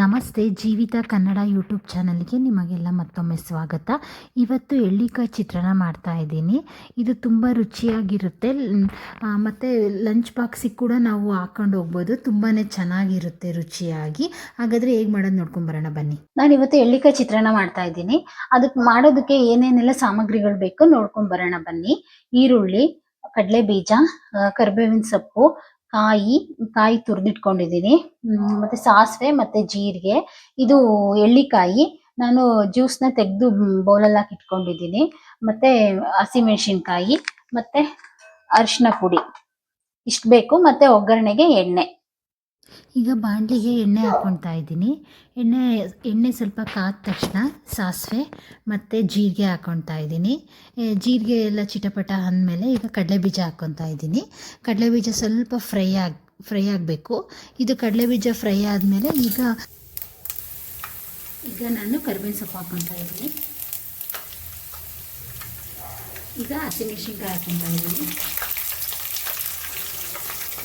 ನಮಸ್ತೆ, ಜೀವಿತ ಕನ್ನಡ ಯೂಟ್ಯೂಬ್ ಚಾನಲ್ಗೆ ನಿಮಗೆಲ್ಲ ಮತ್ತೊಮ್ಮೆ ಸ್ವಾಗತ. ಇವತ್ತು ಎಳ್ಳಿಕಾಯಿ ಚಿತ್ರಾನ್ನ ಮಾಡ್ತಾ ಇದ್ದೀನಿ. ಇದು ತುಂಬ ರುಚಿಯಾಗಿರುತ್ತೆ. ಮತ್ತು ಲಂಚ್ ಬಾಕ್ಸಿಗೆ ಕೂಡ ನಾವು ಹಾಕೊಂಡು ಹೋಗ್ಬೋದು. ತುಂಬಾ ಚೆನ್ನಾಗಿರುತ್ತೆ ರುಚಿಯಾಗಿ. ಹಾಗಾದರೆ ಹೇಗೆ ಮಾಡೋದು ನೋಡ್ಕೊಂಬರೋಣ ಬನ್ನಿ. ನಾನು ಇವತ್ತು ಎಳ್ಳಿಕಾಯಿ ಚಿತ್ರಾನ್ನ ಮಾಡ್ತಾ ಇದ್ದೀನಿ. ಅದಕ್ಕೆ ಮಾಡೋದಕ್ಕೆ ಏನೇನೆಲ್ಲ ಸಾಮಗ್ರಿಗಳು ಬೇಕು ನೋಡ್ಕೊಂಡ್ ಬರೋಣ, ಬನ್ನಿ. ಈರುಳ್ಳಿ ಕಡಲೆ ಬೀಜ ಕರಿಬೇವಿನ ಸೊಪ್ಪು ಕಾಯಿ ಕಾಯಿ ತುರಿದಿಟ್ಕೊಂಡಿದ್ದೀನಿ. ಮತ್ತೆ ಸಾಸಿವೆ ಮತ್ತೆ ಜೀರಿಗೆ. ಇದು ಎಳ್ಳಿಕಾಯಿ. ನಾನು ಜ್ಯೂಸ್ನ ತೆಗೆದು ಬೌಲಲ್ಲಿ ಹಾಕಿ ಇಟ್ಕೊಂಡಿದ್ದೀನಿ. ಮತ್ತೆ ಹಸಿಮೆಣಸಿನ್ಕಾಯಿ, ಮತ್ತೆ ಅರಿಶಿನ ಪುಡಿ. ಇಷ್ಟು ಬೇಕು. ಮತ್ತೆ ಒಗ್ಗರಣೆಗೆ ಎಣ್ಣೆ. ಈಗ ಬಾಣಲಿಗೆ ಎಣ್ಣೆ ಹಾಕ್ಕೊಳ್ತಾ ಇದ್ದೀನಿ. ಎಣ್ಣೆ ಎಣ್ಣೆ ಸ್ವಲ್ಪ ಕಾದ ತಕ್ಷಣ ಸಾಸಿವೆ ಮತ್ತು ಜೀರಿಗೆ ಹಾಕ್ಕೊತಾ ಇದ್ದೀನಿ. ಜೀರಿಗೆ ಎಲ್ಲ ಚಿಟಪಟ ಅಂದಮೇಲೆ ಈಗ ಕಡಲೆ ಬೀಜ ಹಾಕ್ಕೊತಾ ಇದ್ದೀನಿ. ಕಡಲೆಬೀಜ ಸ್ವಲ್ಪ ಫ್ರೈ ಆಗಿ, ಫ್ರೈ ಆಗಬೇಕು. ಇದು ಕಡಲೆ ಬೀಜ ಫ್ರೈ ಆದಮೇಲೆ ಈಗ ಈಗ ನಾನು ಕರಿಬೇವಿನ ಸೊಪ್ಪು ಹಾಕ್ಕೊತಾ ಇದ್ದೀನಿ. ಈಗ ಹಸಿಮೆಣಸಿನ್ಕಾಯಿ ಹಾಕ್ಕೊತಾ ಇದ್ದೀನಿ.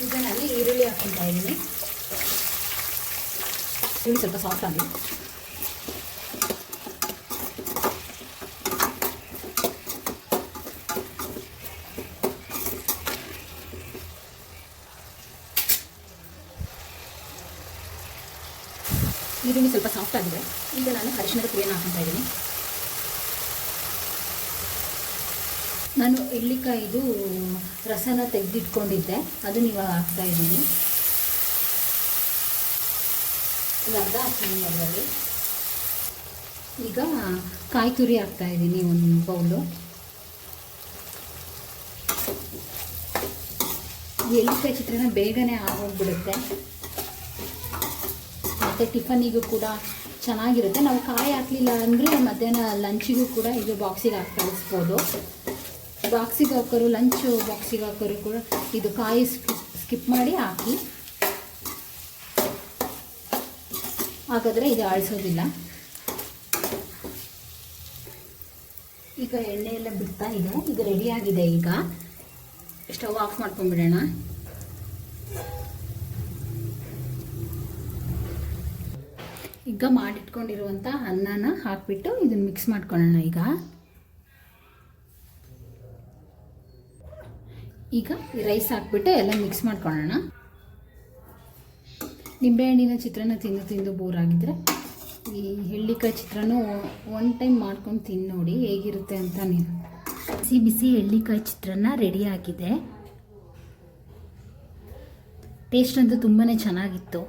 ಈಗ ನಾನು ಈರುಳ್ಳಿ ಹಾಕ್ಕೊತಾ ಇದ್ದೀನಿ. ಈರುಳ್ಳಿ ಸ್ವಲ್ಪ ಸಾಫ್ಟ್ ಆಗಿ ಈರುಳ್ಳಿ ಸ್ವಲ್ಪ ಸಾಫ್ಟ್ ಆಗಿದೆ. ಈಗ ನಾನು ಅರಿಶಿಣದ ಪುಡಿಯನ್ನು ಹಾಕ್ತಾ ಇದ್ದೀನಿ. ನಾನು ಎಳ್ಳಿಕಾಯಿದು ರಸನ ತೆಗೆದಿಟ್ಕೊಂಡಿದ್ದೆ. ಅದನ್ನ ಇವಾಗ ಹಾಕ್ತಾ ಇದ್ದೀನಿ. ಅದರಲ್ಲಿ ಈಗ ಕಾಯಿ ತುರಿ ಹಾಕ್ತಾ ಇದ್ದೀನಿ ಒಂದು ಬೌಲು. ಎಲ್ಲಿಕಾಯಿ ಚಿತ್ರನ ಚಿತ್ರಾನ್ನ ಬೇಗನೆ ಆಗೋಗ್ಬಿಡುತ್ತೆ. ಮತ್ತು ಟಿಫನಿಗೂ ಕೂಡ ಚೆನ್ನಾಗಿರುತ್ತೆ. ನಾವು ಕಾಯಿ ಹಾಕಲಿಲ್ಲ ಅಂದರೆ ಮಧ್ಯಾಹ್ನ ಲಂಚಿಗೂ ಕೂಡ ಇದು ಬಾಕ್ಸಿಗೆ ಹಾಕಿ ಕಳಿಸ್ಬೋದು. ಬಾಕ್ಸಿಗೆ ಹಾಕೋರು, ಲಂಚು ಬಾಕ್ಸಿಗೆ ಹಾಕೋರು ಕೂಡ ಇದು ಕಾಯಿ ಸ್ಕಿಪ್ ಮಾಡಿ ಹಾಕಿ ಹಾಗಾದರೆ ಇದು ಆಳಿಸೋದಿಲ್ಲ. ಈಗ ಎಣ್ಣೆ ಎಲ್ಲ ಬಿಡ್ತಾ ಇದೆ. ಇದು ರೆಡಿಯಾಗಿದೆ ಈಗ. ಸ್ಟವ್ ಆಫ್ ಮಾಡ್ಕೊಂಡ್ಬಿಡೋಣ. ಈಗ ಮಾಡಿಟ್ಕೊಂಡಿರುವಂಥ ಅನ್ನನ ಹಾಕ್ಬಿಟ್ಟು ಇದನ್ನು ಮಿಕ್ಸ್ ಮಾಡ್ಕೊಳ್ಳೋಣ ಈಗ. ಈಗ ರೈಸ್ ಹಾಕ್ಬಿಟ್ಟು ಎಲ್ಲ ಮಿಕ್ಸ್ ಮಾಡ್ಕೊಳ್ಳೋಣ. ನಿಂಬೆಹಣ್ಣಿನ ಚಿತ್ರಾನ್ನ ತಿಂದು ತಿಂದು ಬೋರ್ ಆಗಿದ್ರೆ ಈ ಎಳ್ಳಿಕಾಯಿ ಚಿತ್ರಾನ್ನ ಒನ್ ಟೈಮ್ ಮಾಡ್ಕೊಂಡು ತಿಂದು ನೋಡಿ ಹೇಗಿರುತ್ತೆ ಅಂತ ನೀವು ಬಿಸಿ ಬಿಸಿ ಎಳ್ಳಿಕಾಯಿ ಚಿತ್ರಾನ್ನ ರೆಡಿ ಆಗಿದೆ. ಟೇಸ್ಟ್ ಅಂತೂ ತುಂಬಾ ಚೆನ್ನಾಗಿತ್ತು.